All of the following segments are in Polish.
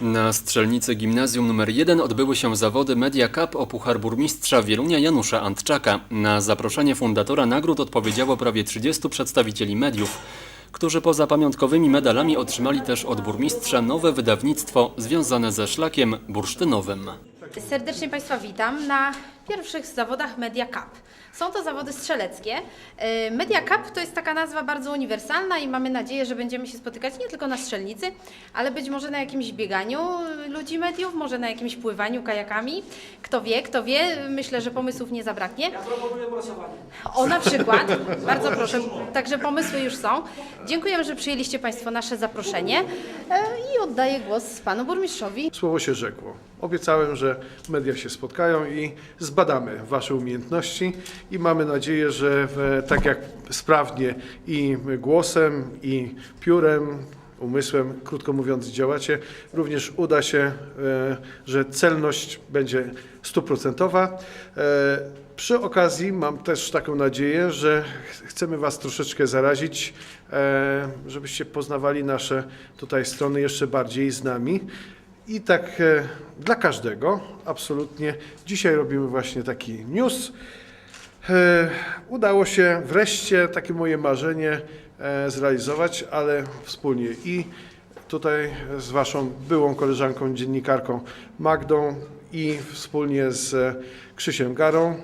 Na strzelnicy gimnazjum nr 1 odbyły się zawody Media Cup o Puchar Burmistrza Wielunia Janusza Antczaka. Na zaproszenie fundatora nagród odpowiedziało prawie 30 przedstawicieli mediów, którzy poza pamiątkowymi medalami otrzymali też od burmistrza nowe wydawnictwo związane ze szlakiem bursztynowym. Serdecznie Państwa witam na pierwszych zawodach Media Cup. Są to zawody strzeleckie. E, Media Cup to jest taka nazwa bardzo uniwersalna i mamy nadzieję, że będziemy się spotykać nie tylko na strzelnicy, ale być może na jakimś bieganiu ludzi mediów, może na jakimś pływaniu kajakami. Kto wie, kto wie, myślę, że pomysłów nie zabraknie. O, na przykład. Bardzo proszę. Także pomysły już są. Dziękujemy, że przyjęliście Państwo nasze zaproszenie e, i oddaję głos Panu Burmistrzowi. Słowo się rzekło. Obiecałem, że media się spotkają i zbadamy Wasze umiejętności i mamy nadzieję, że e, tak jak sprawnie i głosem, i piórem, umysłem, krótko mówiąc, działacie, również uda się, e, że celność będzie stuprocentowa. E, Przy okazji mam też taką nadzieję, że ch- chcemy Was troszeczkę zarazić, żebyście poznawali nasze tutaj strony jeszcze bardziej z nami. I tak e, dla każdego, absolutnie. Dzisiaj robimy właśnie taki news. E, Udało się wreszcie takie moje marzenie e, zrealizować, ale wspólnie i tutaj z Waszą byłą koleżanką, dziennikarką Magdą i wspólnie z Krzysiem Garą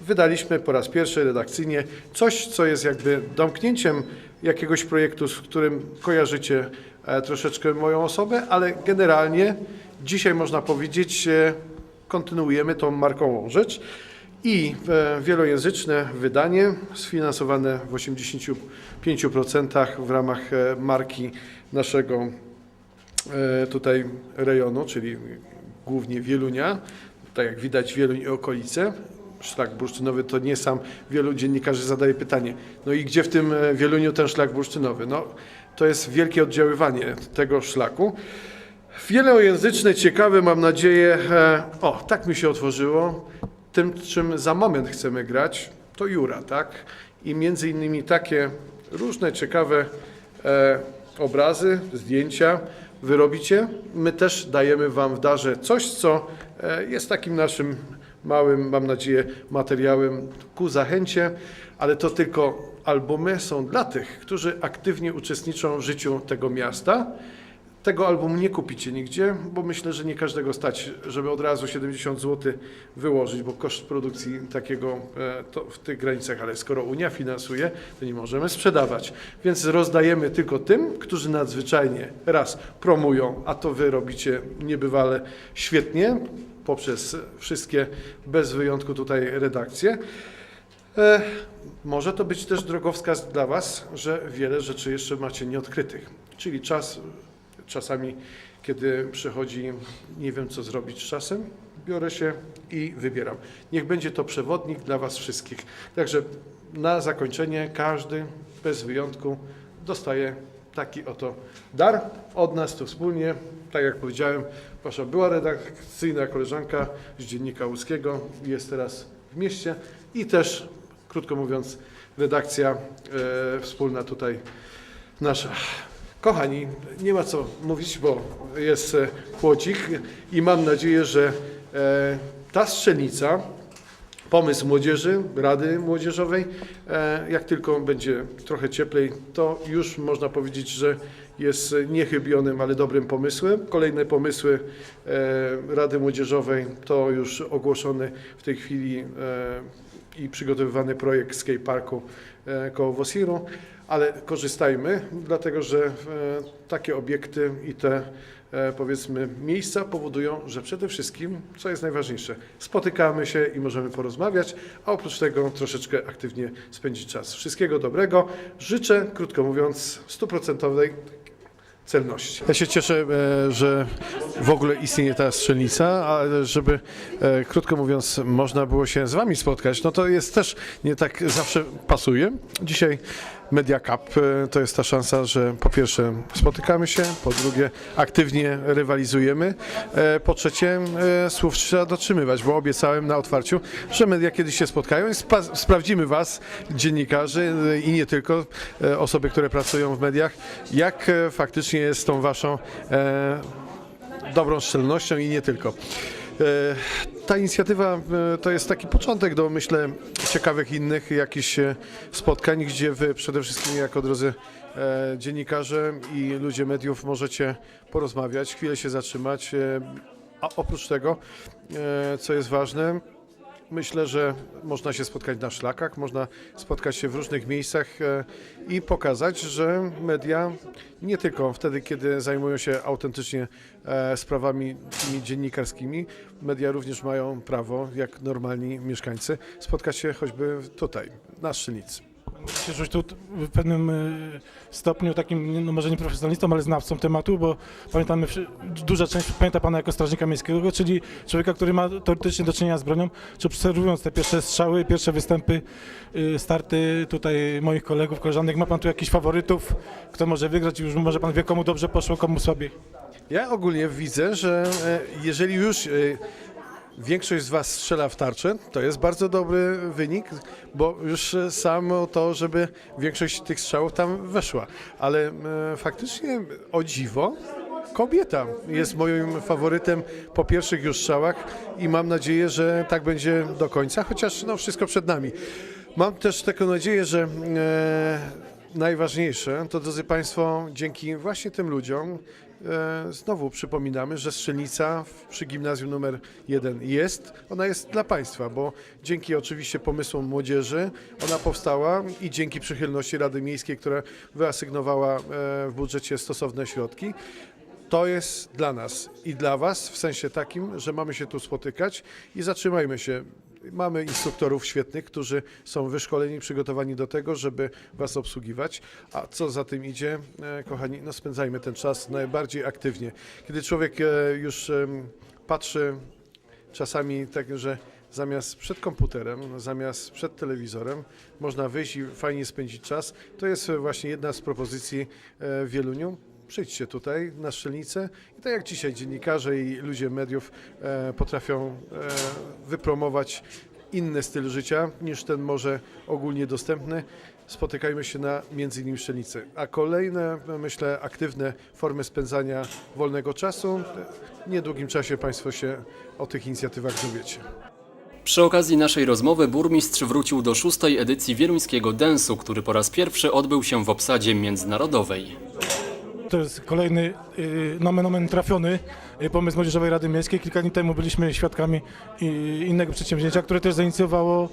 wydaliśmy po raz pierwszy redakcyjnie coś, co jest jakby domknięciem jakiegoś projektu, z którym kojarzycie troszeczkę moją osobę, ale generalnie dzisiaj można powiedzieć, e, kontynuujemy tą markową rzecz i e, wielojęzyczne wydanie sfinansowane w 85% w ramach e, marki naszego e, tutaj rejonu, czyli głównie Wielunia, tak jak widać Wieluń i okolice. Szlak bursztynowy to nie sam, wielu dziennikarzy zadaje pytanie, no i gdzie w tym e, Wieluniu ten szlak bursztynowy? No to jest wielkie oddziaływanie tego szlaku. Wielojęzyczne, ciekawe, mam nadzieję. E, o, tak mi się otworzyło. Tym, czym za moment chcemy grać, to Jura, tak? I między innymi takie różne ciekawe e, obrazy, zdjęcia wy robicie. My też dajemy Wam w darze coś, co e, jest takim naszym małym, mam nadzieję, materiałem ku zachęcie, ale to tylko albumy są dla tych, którzy aktywnie uczestniczą w życiu tego miasta. Tego albumu nie kupicie nigdzie, bo myślę, że nie każdego stać, żeby od razu 70 zł wyłożyć, bo koszt produkcji takiego e, to w tych granicach, ale skoro Unia finansuje, to nie możemy sprzedawać. Więc rozdajemy tylko tym, którzy nadzwyczajnie raz promują, a to wy robicie niebywale świetnie poprzez wszystkie bez wyjątku tutaj redakcje. Może to być też drogowskaz dla Was, że wiele rzeczy jeszcze macie nieodkrytych. Czyli czas, czasami, kiedy przychodzi, nie wiem co zrobić z czasem, biorę się i wybieram. Niech będzie to przewodnik dla Was wszystkich. Także na zakończenie każdy, bez wyjątku, dostaje taki oto dar od nas tu wspólnie. Tak jak powiedziałem, Wasza była redakcyjna koleżanka z Dziennika Łódzkiego jest teraz w mieście i też, krótko mówiąc, redakcja e, wspólna tutaj nasza. Kochani, nie ma co mówić, bo jest e, chłodzik i mam nadzieję, że e, ta strzelnica, pomysł młodzieży, Rady Młodzieżowej, e, jak tylko będzie trochę cieplej, to już można powiedzieć, że jest niechybionym, ale dobrym pomysłem. Kolejne pomysły e, Rady Młodzieżowej to już ogłoszony w tej chwili e, i przygotowywany projekt skateparku e, koło Wosiru, ale korzystajmy, dlatego że e, takie obiekty i te e, powiedzmy miejsca powodują, że przede wszystkim, co jest najważniejsze, spotykamy się i możemy porozmawiać, a oprócz tego troszeczkę aktywnie spędzić czas. Wszystkiego dobrego. Życzę, krótko mówiąc, stuprocentowej celności. Ja się cieszę, e, że w ogóle istnieje ta strzelnica, ale żeby, e, krótko mówiąc, można było się z Wami spotkać, no to jest też nie tak zawsze pasuje. Dzisiaj Media Cup e, to jest ta szansa, że po pierwsze spotykamy się, po drugie aktywnie rywalizujemy, e, po trzecie e, słów trzeba dotrzymywać, bo obiecałem na otwarciu, że media kiedyś się spotkają i spa- sprawdzimy Was, dziennikarzy e, i nie tylko, osoby, które pracują w mediach, jak faktycznie jest z tą Waszą dobrą szczelnością i nie tylko. Ta inicjatywa e, to jest taki początek do, myślę, ciekawych innych jakichś e, spotkań, gdzie wy przede wszystkim jako drodzy e, dziennikarze i ludzie mediów możecie porozmawiać, chwilę się zatrzymać. A oprócz tego, co jest ważne, Myślę, że można się spotkać na szlakach, można spotkać się w różnych miejscach e, i pokazać, że media nie tylko wtedy, kiedy zajmują się autentycznie e, sprawami dziennikarskimi, media również mają prawo, jak normalni mieszkańcy, spotkać się choćby tutaj, na Strzelnicy. Się tu w pewnym e, stopniu takim, no może nie profesjonalistą, ale znawcą tematu, bo pamiętamy, duża część pamięta Pana jako strażnika miejskiego, czyli człowieka, który ma teoretycznie do czynienia z bronią, czy obserwując te pierwsze strzały, pierwsze występy, y, starty tutaj moich kolegów, koleżanek, ma Pan tu jakichś faworytów, kto może wygrać? I już może Pan wie, komu dobrze poszło, komu słabiej. Ja ogólnie widzę, że e, jeżeli już e, większość z Was strzela w tarczę, to jest bardzo dobry wynik, bo już e, samo to, żeby większość tych strzałów tam weszła. Ale e, faktycznie o dziwo. Kobieta jest moim faworytem po pierwszych już strzałach i mam nadzieję, że tak będzie do końca, chociaż no, wszystko przed nami. Mam też taką nadzieję, że e, najważniejsze to, drodzy Państwo, dzięki właśnie tym ludziom, e, znowu przypominamy, że strzelnica przy gimnazjum numer 1 jest. Ona jest dla Państwa, bo dzięki oczywiście pomysłom młodzieży ona powstała i dzięki przychylności Rady Miejskiej, która wyasygnowała e, w budżecie stosowne środki. To jest dla nas i dla Was w sensie takim, że mamy się tu spotykać i zatrzymajmy się. Mamy instruktorów świetnych, którzy są wyszkoleni, przygotowani do tego, żeby Was obsługiwać. A co za tym idzie, e, kochani, no spędzajmy ten czas najbardziej aktywnie. Kiedy człowiek e, już patrzy czasami tak, że zamiast przed komputerem, zamiast przed telewizorem, można wyjść i fajnie spędzić czas, to jest właśnie jedna z propozycji e, Wieluniu. Przyjdźcie tutaj na Strzelnicę i tak jak dzisiaj dziennikarze i ludzie mediów e, potrafią e, wypromować inny styl życia niż ten może ogólnie dostępny, spotykajmy się na między innymi Strzelnicy. A kolejne, myślę, aktywne formy spędzania wolnego czasu, w niedługim czasie Państwo się o tych inicjatywach dowiecie. Przy okazji naszej rozmowy burmistrz wrócił do szóstej edycji wieluńskiego densu, który po raz pierwszy odbył się w obsadzie międzynarodowej. To jest kolejny y, nomen omen trafiony y, pomysł Młodzieżowej Rady Miejskiej. Kilka dni temu byliśmy świadkami y, innego przedsięwzięcia, które też zainicjowała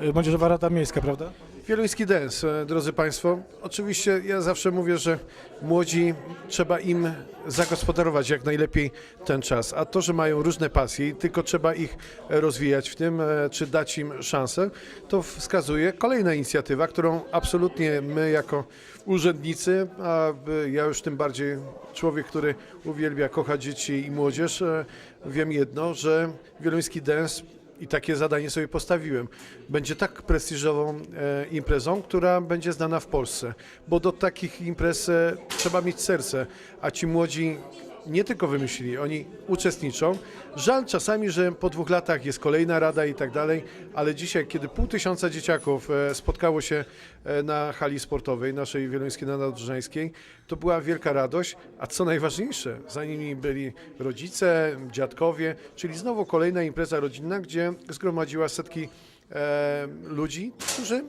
y, Młodzieżowa Rada Miejska, prawda? Wieluński Dance, e, drodzy Państwo. Oczywiście ja zawsze mówię, że młodzi trzeba im zagospodarować jak najlepiej ten czas. A to, że mają różne pasje tylko trzeba ich rozwijać w tym, e, czy dać im szansę, to wskazuje kolejna inicjatywa, którą absolutnie my jako urzędnicy, a ja już tym bardziej człowiek, który uwielbia, kocha dzieci i młodzież, e, wiem jedno, że Wieluński Dance i takie zadanie sobie postawiłem. Będzie tak prestiżową e, imprezą, która będzie znana w Polsce, bo do takich imprez e, trzeba mieć serce, a ci młodzi nie tylko wymyślili, oni uczestniczą. Żal czasami, że po dwóch latach jest kolejna rada i tak dalej, ale dzisiaj, kiedy pół tysiąca dzieciaków e, spotkało się e, na hali sportowej naszej Wieluńskiej Nadodrzańskiej, to była wielka radość, a co najważniejsze, za nimi byli rodzice, dziadkowie, czyli znowu kolejna impreza rodzinna, gdzie zgromadziła setki e, ludzi, którzy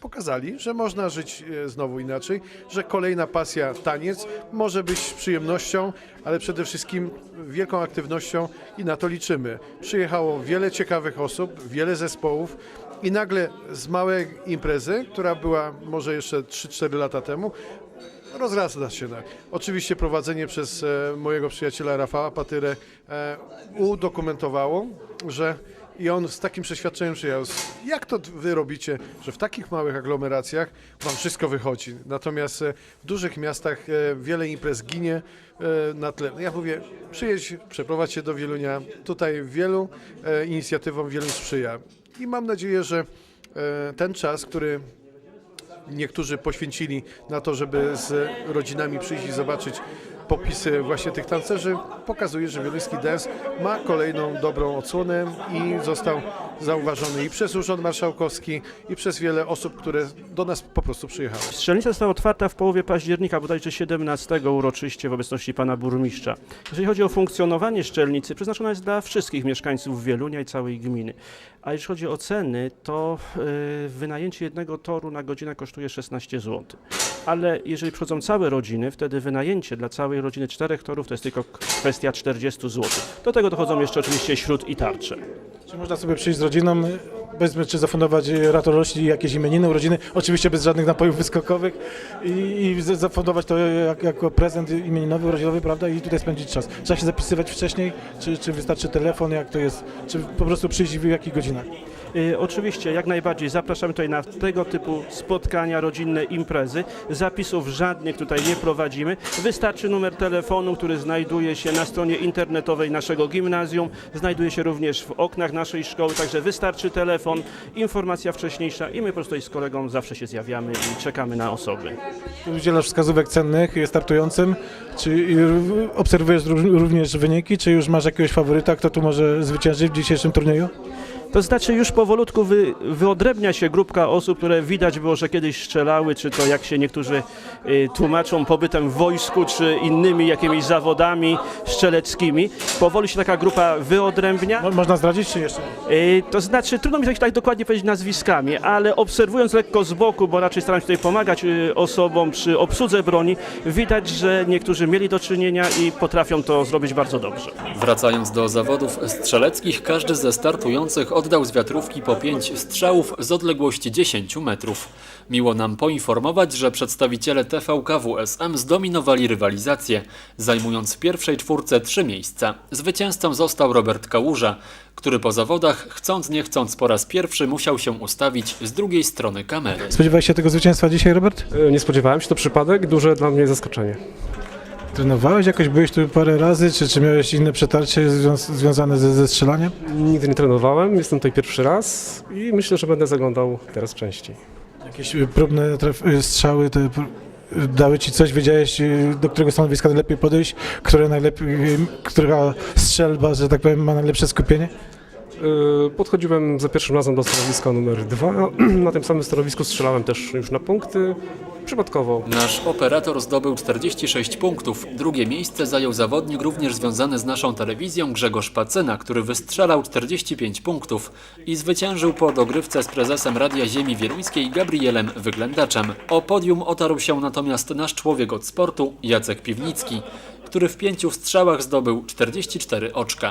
pokazali, że można żyć e, znowu inaczej, że kolejna pasja, taniec, może być przyjemnością, ale przede wszystkim wielką aktywnością i na to liczymy. Przyjechało wiele ciekawych osób, wiele zespołów i nagle z małej imprezy, która była może jeszcze 3-4 lata temu, rozrasta się. Na. Oczywiście prowadzenie przez e, mojego przyjaciela Rafała Patyrę e, udokumentowało, że i on z takim przeświadczeniem przyjechał. Jak to wy robicie, że w takich małych aglomeracjach wam wszystko wychodzi? Natomiast e, w dużych miastach e, wiele imprez ginie e, na tle. No Ja mówię, przyjedź, przeprowadź się do Wielunia. Tutaj wielu inicjatywom wielu sprzyja. I mam nadzieję, że ten czas, który niektórzy poświęcili na to, żeby z rodzinami przyjść i zobaczyć popisy właśnie tych tancerzy pokazuje, że Wieluński Dance ma kolejną dobrą odsłonę i został zauważony i przez Urząd Marszałkowski i przez wiele osób, które do nas po prostu przyjechały. Strzelnica została otwarta w połowie października, bodajże 17 uroczyście w obecności pana burmistrza. Jeżeli chodzi o funkcjonowanie szczelnicy, przeznaczona jest dla wszystkich mieszkańców Wielunia i całej gminy. A jeśli chodzi o ceny, to y, wynajęcie jednego toru na godzinę kosztuje 16 zł. Ale jeżeli przychodzą całe rodziny, wtedy wynajęcie dla całej rodziny czterech torów to jest tylko kwestia 40 zł. Do tego dochodzą jeszcze oczywiście śród i tarcze. Czy można sobie przyjść z rodziną, bez, czy zafundować ratorośli, jakieś imieniny, urodziny, oczywiście bez żadnych napojów wyskokowych i, i zafundować to jak, jako prezent imieninowy, urodzinowy, prawda, i tutaj spędzić czas. Trzeba się zapisywać wcześniej, czy, czy wystarczy telefon, jak to jest, czy po prostu przyjść w jakich godzinach? Y, Oczywiście, jak najbardziej. Zapraszamy tutaj na tego typu spotkania, rodzinne imprezy. Zapisów żadnych tutaj nie prowadzimy. Wystarczy numer telefonu, który znajduje się na stronie internetowej naszego gimnazjum. Znajduje się również w oknach naszej szkoły, także wystarczy telefon, informacja wcześniejsza i my po prostu z kolegą zawsze się zjawiamy i czekamy na osoby. Udzielasz wskazówek cennych startującym, czy obserwujesz ró- również wyniki, czy już masz jakiegoś faworyta, kto tu może zwyciężyć w dzisiejszym turnieju? To znaczy już powolutku wy, wyodrębnia się grupka osób, które widać było, że kiedyś strzelały, czy to jak się niektórzy y, tłumaczą pobytem w wojsku, czy innymi jakimiś zawodami strzeleckimi. Powoli się taka grupa wyodrębnia. Mo- Można zdradzić, czy jeszcze? nie? Y, to znaczy trudno mi tak, tak dokładnie powiedzieć nazwiskami, ale obserwując lekko z boku, bo raczej staram się tutaj pomagać y, osobom przy obsłudze broni, widać, że niektórzy mieli do czynienia i potrafią to zrobić bardzo dobrze. Wracając do zawodów strzeleckich, każdy ze startujących oddał z wiatrówki po 5 strzałów z odległości 10 metrów. Miło nam poinformować, że przedstawiciele TVK WSM zdominowali rywalizację, zajmując w pierwszej czwórce trzy miejsca. Zwycięzcą został Robert Kałuża, który po zawodach, chcąc nie chcąc po raz pierwszy musiał się ustawić z drugiej strony kamery. Spodziewałeś się tego zwycięstwa dzisiaj, Robert? E, Nie spodziewałem się, to przypadek, duże dla mnie zaskoczenie. Trenowałeś jakoś, byłeś tu parę razy, czy, czy miałeś inne przetarcie zwią- związane ze, ze strzelaniem? Nigdy nie trenowałem, jestem tutaj pierwszy raz i myślę, że będę zaglądał teraz częściej. Jakieś y, próbne y, strzały te y, dały ci coś, wiedziałeś do którego stanowiska najlepiej podejść, które najlepiej, która strzelba, że tak powiem, ma najlepsze skupienie? Podchodziłem za pierwszym razem do stanowiska numer dwa. Na tym samym stanowisku strzelałem też już na punkty, przypadkowo. Nasz operator zdobył 46 punktów. Drugie miejsce zajął zawodnik również związany z naszą telewizją Grzegorz Pacyna, który wystrzelał 45 punktów i zwyciężył po dogrywce z prezesem Radia Ziemi Wieluńskiej Gabrielem Wyględaczem. O podium otarł się natomiast nasz człowiek od sportu Jacek Piwnicki, który w pięciu strzałach zdobył 44 oczka.